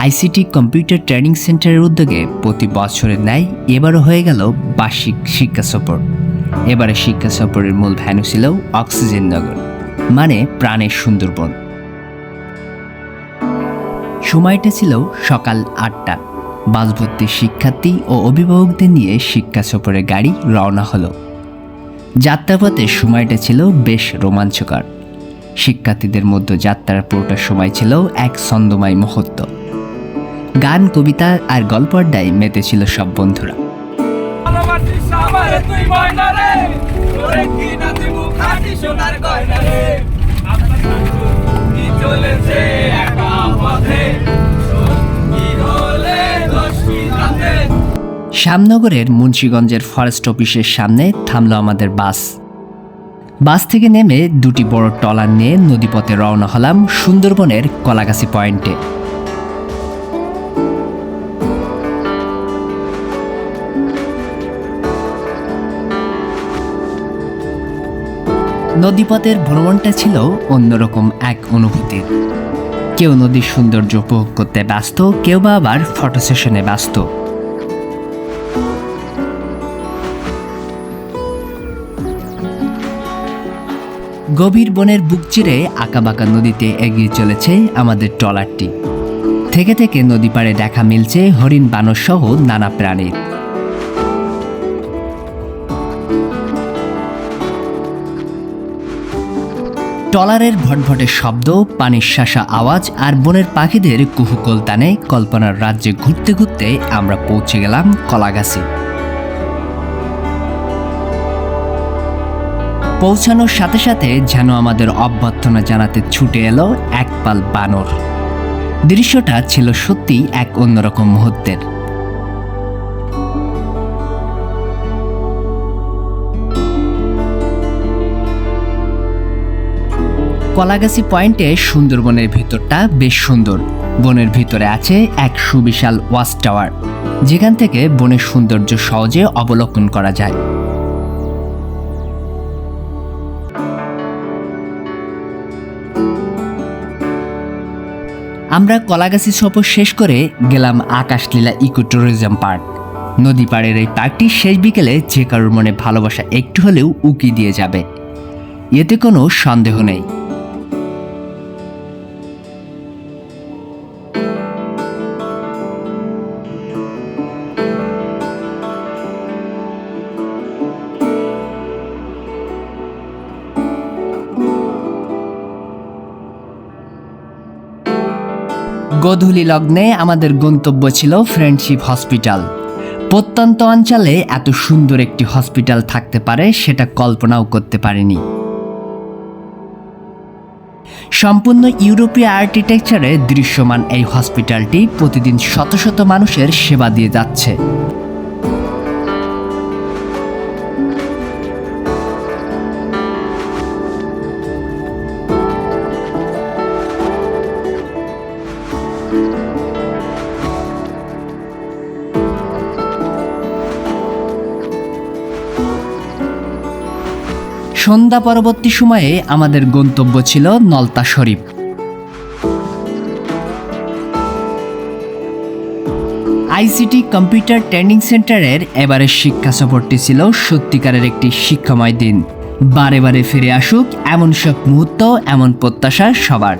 ICT computer training সেন্টারের উদ্যোগে প্রতি বছরের ন্যায় এবারও হয়ে গেল বার্ষিক শিক্ষা সফর। এবারে শিক্ষা সফরের মূল ভ্যানু ছিল অক্সিজেন নগর মানে প্রাণের সুন্দরবন। সময়টা ছিল সকাল আটটা। বাস ভর্তি শিক্ষার্থী ও অভিভাবকদের নিয়ে শিক্ষা সফরের গাড়ি রওনা হলো। যাত্রাপথে সময়টা ছিল বেশ রোমাঞ্চকর। শিক্ষার্থীদের মধ্যে যাত্রার পুরোটা সময় ছিল এক ছন্দময় মুহূর্ত। গান কবিতা আর গল্প আড্ডায় মেতেছিল সব বন্ধুরা। শ্যামনগরের মুন্সীগঞ্জের ফরেস্ট অফিসের সামনে থামলো আমাদের বাস। বাস থেকে নেমে দুটি বড় ট্রলার নিয়ে নদীপথে রওনা হলাম সুন্দরবনের কলাগাছি পয়েন্টে। নদীপথের ভ্রমণটা ছিল অন্যরকম এক অনুভূতির কেউ নদীর সৌন্দর্য উপভোগ করতে ব্যস্ত, কেউ বা আবার ফটো সেশনে ব্যস্ত। গভীর বনের বুক চিরে আঁকাবাঁকা নদীতে এগিয়ে চলেছে আমাদের ট্রলারটি। থেকে থেকে নদী পাড়ে দেখা মিলছে হরিণ বানর সহ নানা প্রাণীর ট্রলারের ভটভটের শব্দ, পানির শাসা আওয়াজ আর বনের পাখিদের কুহুকল টানে কল্পনার রাজ্যে ঘুরতে ঘুরতে আমরা পৌঁছে গেলাম কলাগাছি। পৌঁছানোর সাথে সাথে যেন আমাদের অভ্যর্থনা জানাতে ছুটে এলো এক পাল বানর। দৃশ্যটা ছিল সত্যি এক অন্যরকম মুহূর্তের। কলাগাছি পয়েন্টে সুন্দরবনের ভিতরটা বেশ সুন্দর। বনের ভিতরে আছে এক সুবিশাল ওয়াচ টাওয়ার। যেখান থেকে বনের সৌন্দর্য সহজে অবলোকন করা যায়। আমরা কলাগাছি সফর শেষ করে গেলাম আকাশলীলা ইকো ট্যুরিজম পার্ক। নদী পাড়ের এই পার্কটি শেষ বিকেলে যে কারোর মনে ভালোবাসা একটু হলেও উকি দিয়ে যাবে। এতে কোনো সন্দেহ নেই। গোধূলি লগ্নে আমাদের গন্তব্য ছিল ফ্রেন্ডশিপ হসপিটাল। প্রত্যন্ত অঞ্চলে এত সুন্দর একটি হসপিটাল থাকতে পারে সেটা কল্পনাও করতে পারিনি। সম্পূর্ণ ইউরোপীয় আর্কিটেকচারে দৃশ্যমান এই হসপিটালটি প্রতিদিন শত শত মানুষের সেবা দিয়ে যাচ্ছে। সন্ধ্যা পরবর্তী সময়ে আমাদের গন্তব্য ছিল Nalta Sharif. ICT computer training সেন্টারের এবারের শিক্ষা সফরটি ছিল সত্যিকারের একটি শিক্ষাময় দিন। বারে বারে ফিরে আসুক এমন সব মুহূর্ত, এমন প্রত্যাশা সবার।